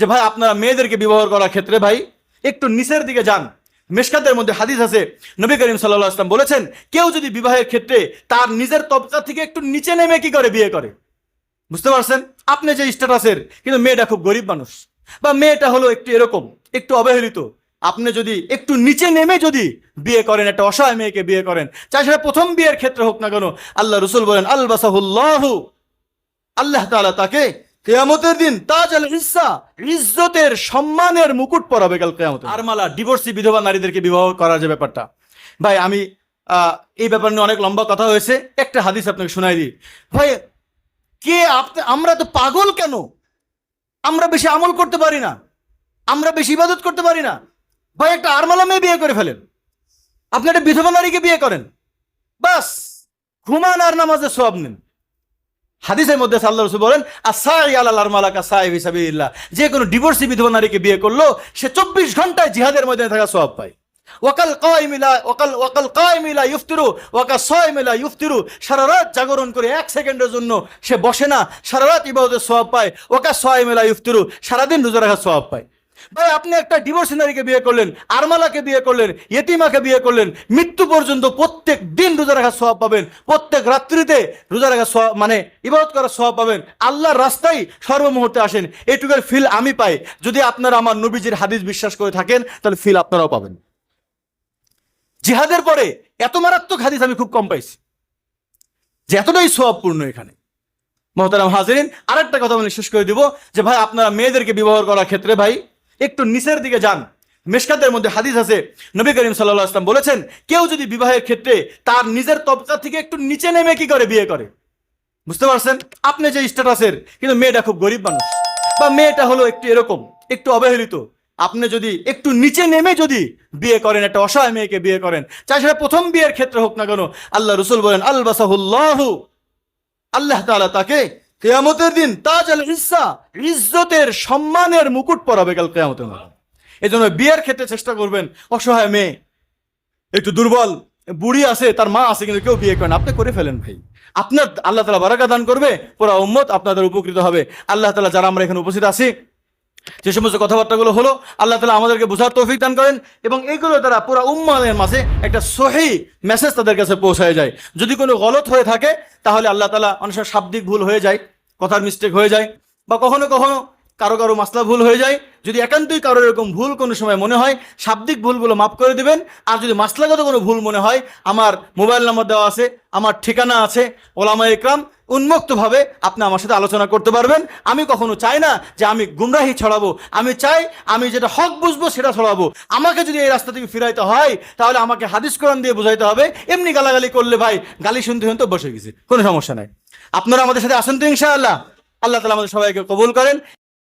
যে ভাই, আপনারা মেয়েদেরকে বিবাহ করার ক্ষেত্রে ভাই, একটু নিচের দিকে যান। মেশকাতের মধ্যে হাদিস আছে। নবী করিম সাল্লাহ আসলাম বলেছেন, কেউ যদি বিবাহের ক্ষেত্রে তার নিজের তবকা থেকে একটু নিচে নেমে কি করে? বিয়ে করে। বুঝতে পারছেন? আপনি যে স্ট্যাটাসের কিন্তু মেয়েটা খুব গরিব মানুষ। বা মেয়েটা হলো একটু এরকম, একটু অবহেলিত। আপনি যদি একটু নিচে নেমে যদি বিয়ে করেন, একটা অসহায় মেয়েকে বিয়ে করেন, চাই সেটা প্রথম বিয়ের ক্ষেত্রে হোক না কেন, আল্লাহ রসুল বলেন আল্লাহ তাআলা তাকে কেয়ামতের দিন তাজ আল ইসা ইজ্জতের সম্মানের মুকুট পরাবে কাল কেয়ামত আর মালা ডিভোর্সি বিধবা নারীদেরকে বিবাহ করার যে ব্যাপারটা। ভাই, আমি এই ব্যাপার নিয়ে অনেক লম্বা কথা হয়েছে। একটা হাদিস আপনাকে শোনাই দিই। ভাই, কে আপনি, আমরা তো পাগল কেন? আমরা বেশি আমল করতে পারি না। আমরা বেশি ইবাদত করতে পারি না। ভাই, একটা আরমালা মেয়ে বিয়ে করে ফেলেন। আপনি একটা বিধবা নারীকে বিয়ে করেন। বাস, ঘুমান আর নামাজের সব নেন। হাদিসের মধ্যে সাল্লাহ রসুল বলেন আসাই আল্লাহ মালাকা সাহেব হিসাবিল্লাহ যে কোনো ডিভোর্সি বিধবা নারীকে বিয়ে করল, সে চব্বিশ ঘন্টায় জিহাদের মধ্যে থাকা সব পায়। ওয়াকাল কায়মিলা ওয়াকাল ওয়াকাল কায়মিলা ইফতিরু ওয়াকা সয়মিলা ইফতিরু সারা রাত জাগরণ করে এক সেকেন্ডের জন্য সে বসে না, সারা রাত ইবাদতের সওয়াব পায়। ওয়াকা সয়মিলা ইফতিরু সারাদিন রোজা রাখার সওয়াব পায়। ভাই, আপনি একটা ডিভোর্স নারীকে বিয়ে করলেন, আরমালাকে বিয়ে করলেন, ইয়েতিমাকে বিয়ে করলেন, মৃত্যু পর্যন্ত প্রত্যেক দিন রোজা রাখার স্বভাব পাবেন, প্রত্যেক রাত্রিতে রোজা রাখার স্বভাব মানে ইবাদত করার সওয়াব পাবেন, আল্লাহর রাস্তায় সর্বমুহূর্তে আসেন, এটুকুর ফিল আমি পাই। যদি আপনারা আমার নবীজির হাদিস বিশ্বাস করে থাকেন, তাহলে ফিল আপনারাও পাবেন। জিহাদের পরে এত মারাত্মক হাদিস আমি খুব কম পাইছি, যে এতটাই স্বভাবপূর্ণ এখানে। মহতারাম হাজরিন, আরেকটা কথা আমি শেষ করে দিব, যে ভাই, আপনারা মেয়েদেরকে বিবাহ করার ক্ষেত্রে ভাই একটু নিচের দিকে যান। মেশকাতের মধ্যে হাদিস আছে, নবী করিম সাল্লাহ আসলাম বলেছেন, কেউ যদি বিবাহের ক্ষেত্রে তার নিজের তবকা থেকে একটু নিচে নেমে কি করে? বিয়ে করে। বুঝতে পারছেন? আপনি যে স্ট্যাটাসের, কিন্তু মেয়েটা খুব গরিব মানুষ, বা মেয়েটা হলো একটু এরকম, একটু অবহেলিত, আপনি যদি একটু নিচে নেমে যদি বিয়ে করেন, একটা অসহায় মেয়েকে বিয়ে করেন, চাই সেটা প্রথম বিয়ের ক্ষেত্রে হোক না কেন, আল্লাহ রসুল বলেন আল বাসাহুল্লাহ আল্লাহ তাআলা তাকে কেয়ামতের দিন তাজ আল ইসা ইজ্জতের সম্মানের মুকুট পরাবে কাল কেয়ামতের মাঠে। এই জন্য বিয়ের ক্ষেত্রে চেষ্টা করবেন, অসহায় মেয়ে, একটু দুর্বল, বুড়ি আছে, তার মা আছে, কিন্তু কেউ বিয়ে করেন আপনি করে ফেলেন ভাই। আপনার আল্লাহ তালা বারাকা দান করবে, পুরা উম্মত আপনাদের উপকৃত হবে। আল্লাহ তালা যারা আমরা এখানে উপস্থিত আছি যে সমস্ত কথাবার্তাগুলো হলো, আল্লাহ তালা আমাদেরকে বোঝার তৌফিক দান করেন এবং এইগুলো তারা পুরা উম্মানের মাঝে একটা সহি মেসেজ তাদের কাছে পৌঁছায় যায়। যদি কোনো গলত হয়ে থাকে, তাহলে আল্লাহ তালা অনেক সময় শাব্দিক ভুল হয়ে যায়, কথার মিস্টেক হয়ে যায়, বা কখনো কখনো কারও কারও মাসলা ভুল হয়ে যায় যদি একান্তই কারোর এরকম ভুল কোনো সময় মনে হয়, শাব্দিক ভুলগুলো মাফ করে দিবেন। আর যদি মাসলাগত কোনো ভুল মনে হয়, আমার মোবাইল নাম্বার দেওয়া আছে, আমার ঠিকানা আছে, ওলামা ইকরাম উন্মুক্তভাবে আপনি আমার সাথে আলোচনা করতে পারবেন। আমি কখনো চাই না যে আমি গুমরাহি ছড়াবো। আমি চাই আমি যেটা হক বুঝব সেটা ছড়াবো। আমাকে যদি এই রাস্তা থেকে ফিরাইতে হয়, তাহলে আমাকে হাদিস কোরআন দিয়ে বোঝাইতে হবে। এমনি গালাগালি করলে ভাই, গালি শুনতে শুনতে বসে গেছি। কোনো সমস্যা নাই। আপনারা আমাদের সাথে আসেন তো ইনশাআল্লাহ। আল্লাহ তালা আমাদের সবাইকে কবুল করেন।